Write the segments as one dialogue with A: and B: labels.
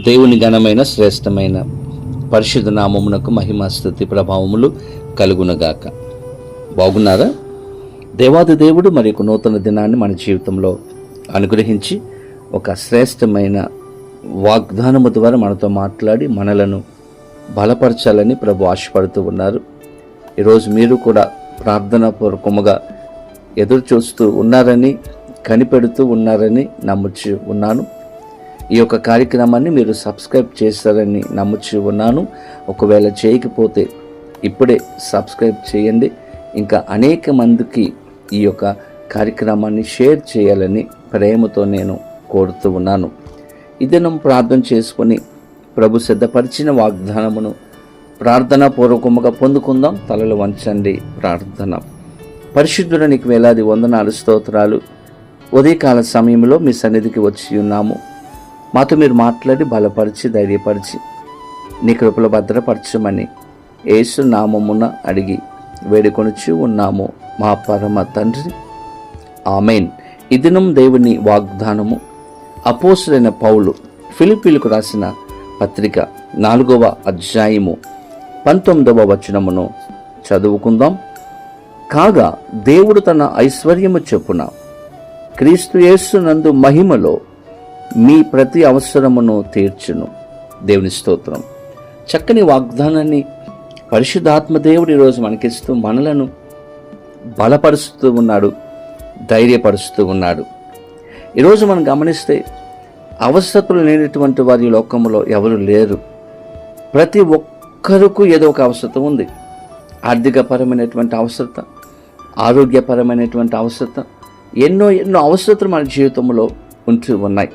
A: దేవుని ఘనమైన శ్రేష్టమైన పరిశుద్ధ నామమునకు మహిమ స్థుతి ప్రభావములు కలుగునగాక. బాగున్నారా? దేవాది దేవుడు మరి ఒక నూతన దినాన్ని మన జీవితంలో అనుగ్రహించి ఒక శ్రేష్టమైన వాగ్దానము ద్వారా మనతో మాట్లాడి మనలను బలపరచాలని ప్రభు ఆశపడుతూ ఉన్నారు. ఈరోజు మీరు కూడా ప్రార్థన పూర్వకముగా ఎదురు చూస్తూ ఉన్నారని కనిపెడుతూ ఉన్నారని నమ్ముచి ఉన్నాను. ఈ యొక్క కార్యక్రమాన్ని మీరు సబ్స్క్రైబ్ చేస్తారని నమ్ముచి ఉన్నాను. ఒకవేళ చేయకపోతే ఇప్పుడే సబ్స్క్రైబ్ చేయండి. ఇంకా అనేక మందికి ఈ యొక్క కార్యక్రమాన్ని షేర్ చేయాలని ప్రేమతో నేను కోరుతూ ఉన్నాను. ఇదనం ప్రార్థన చేసుకొని ప్రభు సిద్ధపరిచిన వాగ్దానమును ప్రార్థనా పూర్వకముగా పొందుకుందాం. తలలు వంచండి ప్రార్థన. పరిశుద్ధుడ నీకు వేలాది వందనాలు స్తోత్రాలు. ఉదయకాల సమయంలో మీ సన్నిధికి వచ్చి ఉన్నాము. మాతో మీరు మాట్లాడి బలపరిచి ధైర్యపరిచి నీ కృపలో భద్రపరచమని యేసు నామమున అడిగి వేడుకొనుచు ఉన్నాము. మా పరమ తండ్రి. ఆమెన్. ఈ దినం దేవుని వాగ్దానము. అపోసులైన పౌలు ఫిలిపీలకు రాసిన పత్రిక నాలుగవ అధ్యాయము పంతొమ్మిదవ వచనమును చదువుకుందాం. కాగా దేవుడు తన ఐశ్వర్యము చెప్పున క్రీస్తు యేసు నందు మహిమలో మీ ప్రతి అవసరమును తీర్చును. దేవుని స్తోత్రం. చక్కని వాగ్దానాన్ని పరిశుద్ధాత్మ దేవుడు ఈరోజు మనకిస్తూ మనలను బలపరుస్తూ ఉన్నాడు ధైర్యపరుస్తూ ఉన్నాడు. ఈరోజు మనం గమనిస్తే అవసరతలు లేనటువంటి వారి లోకంలో ఎవరు లేరు. ప్రతి ఒక్కరికి ఏదో ఒక అవసరత ఉంది. ఆర్థికపరమైనటువంటి అవసరత ఆరోగ్యపరమైనటువంటి అవసరత ఎన్నో ఎన్నో అవసరతలు మన జీవితంలో ఉంటూ ఉన్నాయి.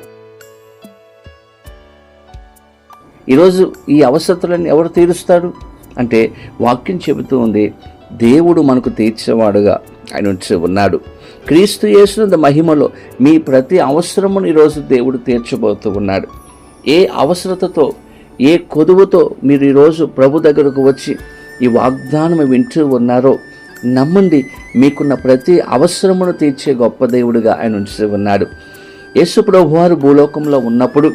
A: ఈరోజు ఈ అవసరతలన్నీ ఎవరు తీరుస్తాడు అంటే వాక్యం చెబుతూ ఉంది దేవుడు మనకు తీర్చేవాడుగా ఆయన ఉంచి ఉన్నాడు. క్రీస్తు చేసిన మహిమలో మీ ప్రతి అవసరమును ఈరోజు దేవుడు తీర్చబోతూ ఉన్నాడు. ఏ అవసరతతో ఏ కొదువుతో మీరు ఈరోజు ప్రభు దగ్గరకు వచ్చి ఈ వాగ్దానం వింటూ ఉన్నారో నమ్మండి మీకున్న ప్రతి అవసరమును తీర్చే గొప్ప దేవుడిగా ఆయన ఉంచి ఉన్నాడు. యేసు ప్రభువారు భూలోకంలో ఉన్నప్పుడు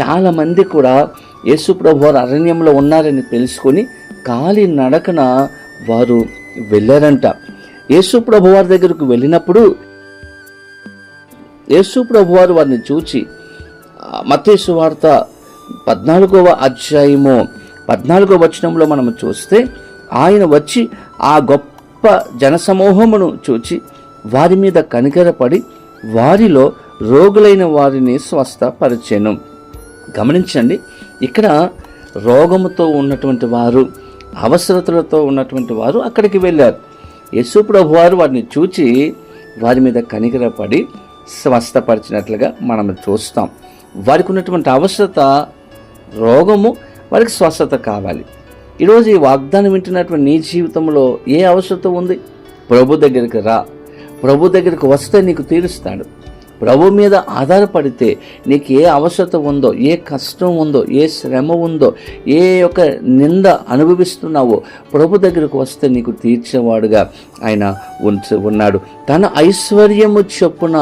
A: చాలామంది కూడా యేసు ప్రభువారు అరణ్యంలో ఉన్నారని తెలుసుకొని కాలి నడకన వారు వెళ్ళారంట. యేసు వారి దగ్గరకు వెళ్ళినప్పుడు యేసు వారు వారిని చూచి మతేసు వార్త పద్నాలుగవ అధ్యాయము పద్నాలుగవ వచనంలో మనం చూస్తే ఆయన వచ్చి ఆ గొప్ప జనసమూహమును చూచి వారి మీద కనికరపడి వారిలో రోగులైన వారిని స్వస్థపరిచెను. గమనించండి ఇక్కడ రోగముతో ఉన్నటువంటి వారు అవసరతలతో ఉన్నటువంటి వారు అక్కడికి వెళ్ళారు. యేసు ప్రభు వారు వారిని చూచి వారి మీద కనికరపడి స్వస్థపరిచినట్లుగా మనం చూస్తాం. వారికి ఉన్నటువంటి అవసరత రోగము వారికి స్వస్థత కావాలి. ఈరోజు ఈ వాగ్దానం వింటున్నటువంటి నీ జీవితంలో ఏ అవసరత ఉంది? ప్రభు దగ్గరికి రా. ప్రభు దగ్గరికి వస్తే నీకు తీరుస్తాడు. ప్రభు మీద ఆధారపడితే నీకు ఏ అవసరత ఉందో ఏ కష్టం ఉందో ఏ శ్రమ ఉందో ఏ యొక్క నింద అనుభవిస్తున్నావో ప్రభు దగ్గరకు వస్తే నీకు తీర్చేవాడుగా ఆయన ఉంచు ఉన్నాడు. తన ఐశ్వర్యము చొప్పున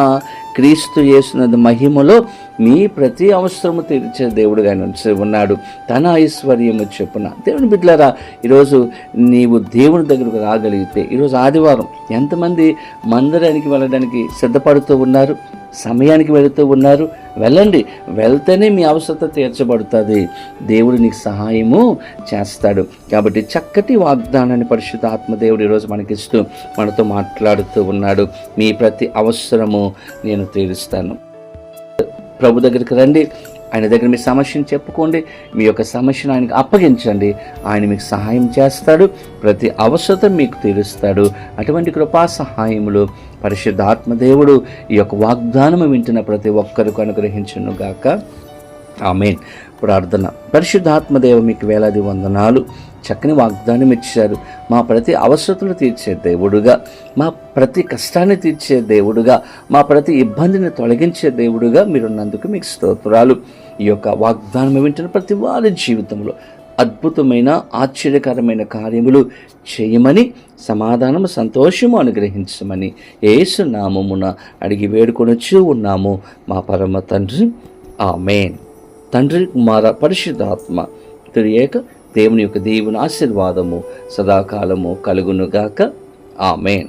A: క్రీస్తు చేసిన మహిమలో మీ ప్రతి అవసరము తీర్చే దేవుడుగా ఉన్నాడు. తన ఐశ్వర్యము చెప్పున. దేవుని బిడ్డలారా ఈరోజు నీవు దేవుని దగ్గరకు రాగలిగితే ఈరోజు ఆదివారం ఎంతమంది మందిరానికి వెళ్ళడానికి సిద్ధపడుతూ ఉన్నారు సమయానికి వెళుతూ ఉన్నారు వెళ్ళండి. వెళ్తేనే మీ అవసరత తీర్చబడుతుంది. దేవుడు నీకు సహాయము చేస్తాడు. కాబట్టి చక్కటి వాగ్దానాన్ని పరిశుద్ధ ఆత్మదేవుడు ఈరోజు మనకిస్తూ మనతో మాట్లాడుతూ ఉన్నాడు. మీ ప్రతి అవసరము నేను తీరుస్తాను. ప్రభు దగ్గరికి రండి. ఆయన దగ్గర మీ సమస్యను చెప్పుకోండి. మీ యొక్క సమస్యను ఆయనకు అప్పగించండి. ఆయన మీకు సహాయం చేస్తాడు. ప్రతి అవసరం మీకు తీరుస్తాడు. అటువంటి కృపా సహాయములు పరిశుద్ధాత్మదేవుడు ఈ యొక్క వాగ్దానము వింటున్న ప్రతి ఒక్కరికి అనుగ్రహించును గాక ఆమెన్. ప్రార్థన. పరిశుద్ధాత్మదేవ మీకు వేలాది వందనాలు. చక్కని వాగ్దానం ఇచ్చారు. మా ప్రతి అవసరతలు తీర్చే దేవుడుగా మా ప్రతి కష్టాన్ని తీర్చే దేవుడుగా మా ప్రతి ఇబ్బందిని తొలగించే దేవుడుగా మీరున్నందుకు మీకు స్తోత్రాలు. ఈ యొక్క వాగ్దానం వింటున్న ప్రతి వారి జీవితంలో అద్భుతమైన ఆశ్చర్యకరమైన కార్యములు చేయమని సమాధానము సంతోషము అనుగ్రహించమని ఏసునామమున అడిగి వేడుకొనొచ్చు ఉన్నాము. మా పరమ తండ్రి. ఆమెన్. తండ్రి కుమార పరిశుద్ధాత్మ. తెలియక దేవుని యొక్క దేవుని ఆశీర్వాదము సదాకాలము కలుగునుగాక. ఆమెన్.